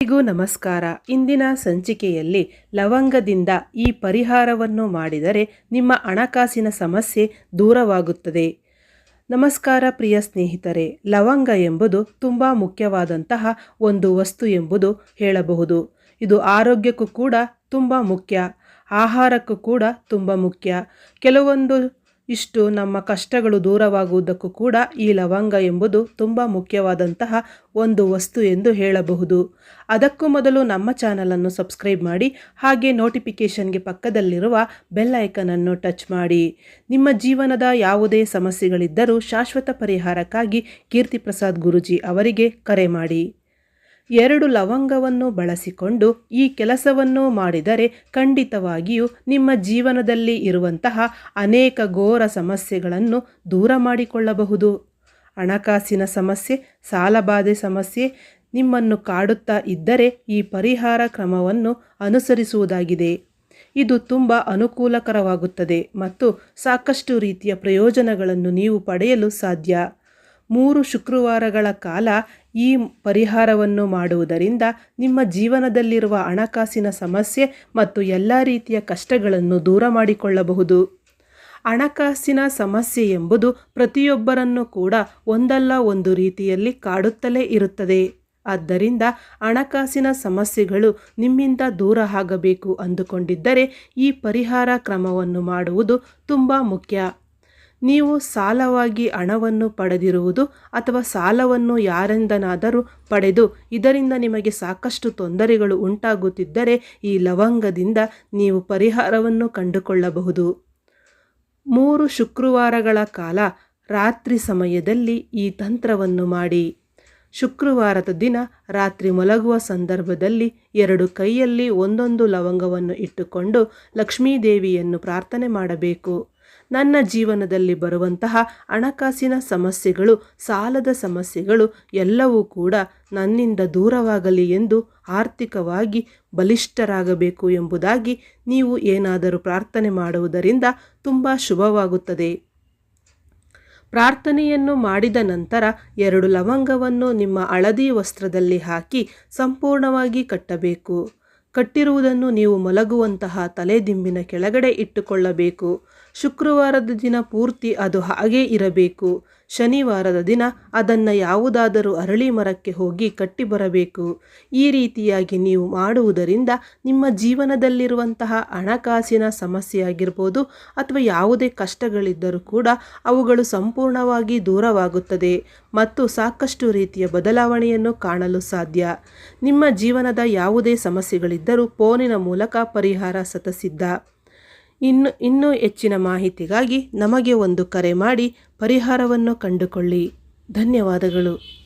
ಎಲ್ಲರಿಗೂ ನಮಸ್ಕಾರ. ಇಂದಿನ ಸಂಚಿಕೆಯಲ್ಲಿ ಲವಂಗದಿಂದ ಈ ಪರಿಹಾರವನ್ನು ಮಾಡಿದರೆ ನಿಮ್ಮ ಹಣಕಾಸಿನ ಸಮಸ್ಯೆ ದೂರವಾಗುತ್ತದೆ. ನಮಸ್ಕಾರ ಪ್ರಿಯ ಸ್ನೇಹಿತರೆ. ಲವಂಗ ಎಂಬುದು ತುಂಬ ಮುಖ್ಯವಾದಂತಹ ಒಂದು ವಸ್ತು ಎಂಬುದು ಹೇಳಬಹುದು. ಇದು ಆರೋಗ್ಯಕ್ಕೂ ಕೂಡ ತುಂಬ ಮುಖ್ಯ. ಆಹಾರಕ್ಕೂ ಕೂಡ ತುಂಬ ಮುಖ್ಯ. ಕೆಲವೊಂದು ಇಷ್ಟು ನಮ್ಮ ಕಷ್ಟಗಳು ದೂರವಾಗುವುದಕ್ಕೂ ಕೂಡ ಈ ಲವಂಗ ಎಂಬುದು ತುಂಬ ಮುಖ್ಯವಾದಂತಹ ಒಂದು ವಸ್ತು ಎಂದು ಹೇಳಬಹುದು. ಅದಕ್ಕೂ ಮೊದಲು ನಮ್ಮ ಚಾನಲನ್ನು ಸಬ್ಸ್ಕ್ರೈಬ್ ಮಾಡಿ, ಹಾಗೆ ನೋಟಿಫಿಕೇಷನ್ಗೆ ಪಕ್ಕದಲ್ಲಿರುವ ಬೆಲ್ ಐಕನನ್ನು ಟಚ್ ಮಾಡಿ. ನಿಮ್ಮ ಜೀವನದ ಯಾವುದೇ ಸಮಸ್ಯೆಗಳಿದ್ದರೂ ಶಾಶ್ವತ ಪರಿಹಾರಕ್ಕಾಗಿ ಕೀರ್ತಿ ಪ್ರಸಾದ್ ಗುರುಜಿ ಅವರಿಗೆ ಕರೆ ಮಾಡಿ. ಎರಡು ಲವಂಗವನ್ನು ಬಳಸಿಕೊಂಡು ಈ ಕೆಲಸವನ್ನು ಮಾಡಿದರೆ ಖಂಡಿತವಾಗಿಯೂ ನಿಮ್ಮ ಜೀವನದಲ್ಲಿ ಇರುವಂತಹ ಅನೇಕ ಘೋರ ಸಮಸ್ಯೆಗಳನ್ನು ದೂರ ಮಾಡಿಕೊಳ್ಳಬಹುದು. ಹಣಕಾಸಿನ ಸಮಸ್ಯೆ, ಸಾಲಬಾಧೆ ಸಮಸ್ಯೆ ನಿಮ್ಮನ್ನು ಕಾಡುತ್ತಾ ಇದ್ದರೆ ಈ ಪರಿಹಾರ ಕ್ರಮವನ್ನು ಅನುಸರಿಸುವುದಾಗಿದೆ. ಇದು ತುಂಬ ಅನುಕೂಲಕರವಾಗುತ್ತದೆ ಮತ್ತು ಸಾಕಷ್ಟು ರೀತಿಯ ಪ್ರಯೋಜನಗಳನ್ನು ನೀವು ಪಡೆಯಲು ಸಾಧ್ಯ. ಮೂರು ಶುಕ್ರವಾರಗಳ ಕಾಲ ಈ ಪರಿಹಾರವನ್ನು ಮಾಡುವುದರಿಂದ ನಿಮ್ಮ ಜೀವನದಲ್ಲಿರುವ ಹಣಕಾಸಿನ ಸಮಸ್ಯೆ ಮತ್ತು ಎಲ್ಲ ರೀತಿಯ ಕಷ್ಟಗಳನ್ನು ದೂರ ಮಾಡಿಕೊಳ್ಳಬಹುದು. ಹಣಕಾಸಿನ ಸಮಸ್ಯೆ ಎಂಬುದು ಪ್ರತಿಯೊಬ್ಬರನ್ನು ಕೂಡ ಒಂದಲ್ಲ ಒಂದು ರೀತಿಯಲ್ಲಿ ಕಾಡುತ್ತಲೇ ಇರುತ್ತದೆ. ಆದ್ದರಿಂದ ಹಣಕಾಸಿನ ಸಮಸ್ಯೆಗಳು ನಿಮ್ಮಿಂದ ದೂರ ಆಗಬೇಕು ಅಂದುಕೊಂಡಿದ್ದರೆ ಈ ಪರಿಹಾರ ಕ್ರಮವನ್ನು ಮಾಡುವುದು ತುಂಬ ಮುಖ್ಯ. ನೀವು ಸಾಲವಾಗಿ ಹಣವನ್ನು ಪಡೆದಿರುವುದು ಅಥವಾ ಸಾಲವನ್ನು ಯಾರಿಂದನಾದರೂ ಪಡೆದು ಇದರಿಂದ ನಿಮಗೆ ಸಾಕಷ್ಟು ತೊಂದರೆಗಳು ಉಂಟಾಗುತ್ತಿದ್ದರೆ ಈ ಲವಂಗದಿಂದ ನೀವು ಪರಿಹಾರವನ್ನು ಕಂಡುಕೊಳ್ಳಬಹುದು. ಮೂರು ಶುಕ್ರವಾರಗಳ ಕಾಲ ರಾತ್ರಿ ಸಮಯದಲ್ಲಿ ಈ ತಂತ್ರವನ್ನು ಮಾಡಿ. ಶುಕ್ರವಾರದ ದಿನ ರಾತ್ರಿ ಮಲಗುವ ಸಂದರ್ಭದಲ್ಲಿ ಎರಡು ಕೈಯಲ್ಲಿ ಒಂದೊಂದು ಲವಂಗವನ್ನು ಇಟ್ಟುಕೊಂಡು ಲಕ್ಷ್ಮೀದೇವಿಯನ್ನು ಪ್ರಾರ್ಥನೆ ಮಾಡಬೇಕು. ನನ್ನ ಜೀವನದಲ್ಲಿ ಬರುವಂತಹ ಹಣಕಾಸಿನ ಸಮಸ್ಯೆಗಳು, ಸಾಲದ ಸಮಸ್ಯೆಗಳು ಎಲ್ಲವೂ ಕೂಡ ನನ್ನಿಂದ ದೂರವಾಗಲಿ ಎಂದು ಆರ್ಥಿಕವಾಗಿ ಬಲಿಷ್ಠರಾಗಬೇಕು ಎಂಬುದಾಗಿ ನೀವು ಏನಾದರೂ ಪ್ರಾರ್ಥನೆ ಮಾಡುವುದರಿಂದ ತುಂಬ ಶುಭವಾಗುತ್ತದೆ. ಪ್ರಾರ್ಥನೆಯನ್ನು ಮಾಡಿದ ನಂತರ ಎರಡು ಲವಂಗವನ್ನು ನಿಮ್ಮ ಹಳದಿ ವಸ್ತ್ರದಲ್ಲಿ ಹಾಕಿ ಸಂಪೂರ್ಣವಾಗಿ ಕಟ್ಟಬೇಕು. ಕಟ್ಟಿರುವುದನ್ನು ನೀವು ಮಲಗುವಂತಹ ತಲೆದಿಂಬಿನ ಕೆಳಗಡೆ ಇಟ್ಟುಕೊಳ್ಳಬೇಕು. ಶುಕ್ರವಾರದ ದಿನ ಪೂರ್ತಿ ಅದು ಹಾಗೇ ಇರಬೇಕು. ಶನಿವಾರದ ದಿನ ಅದನ್ನು ಯಾವುದಾದರೂ ಅರಳಿ ಮರಕ್ಕೆ ಹೋಗಿ ಕಟ್ಟಿ ಬರಬೇಕು. ಈ ರೀತಿಯಾಗಿ ನೀವು ಮಾಡುವುದರಿಂದ ನಿಮ್ಮ ಜೀವನದಲ್ಲಿರುವಂತಹ ಹಣಕಾಸಿನ ಸಮಸ್ಯೆ ಆಗಿರ್ಬೋದು ಅಥವಾ ಯಾವುದೇ ಕಷ್ಟಗಳಿದ್ದರೂ ಕೂಡ ಅವುಗಳು ಸಂಪೂರ್ಣವಾಗಿ ದೂರವಾಗುತ್ತದೆ ಮತ್ತು ಸಾಕಷ್ಟು ರೀತಿಯ ಬದಲಾವಣೆಯನ್ನು ಕಾಣಲು ಸಾಧ್ಯ. ನಿಮ್ಮ ಜೀವನದ ಯಾವುದೇ ಸಮಸ್ಯೆಗಳಿದ್ದರೂ ಫೋನಿನ ಮೂಲಕ ಪರಿಹಾರ ಸತಸಿದ್ಧ ಇನ್ನು ಇನ್ನೂ ಹೆಚ್ಚಿನ ಮಾಹಿತಿಗಾಗಿ ನಮಗೆ ಒಂದು ಕರೆ ಮಾಡಿ ಪರಿಹಾರವನ್ನು ಕಂಡುಕೊಳ್ಳಿ. ಧನ್ಯವಾದಗಳು.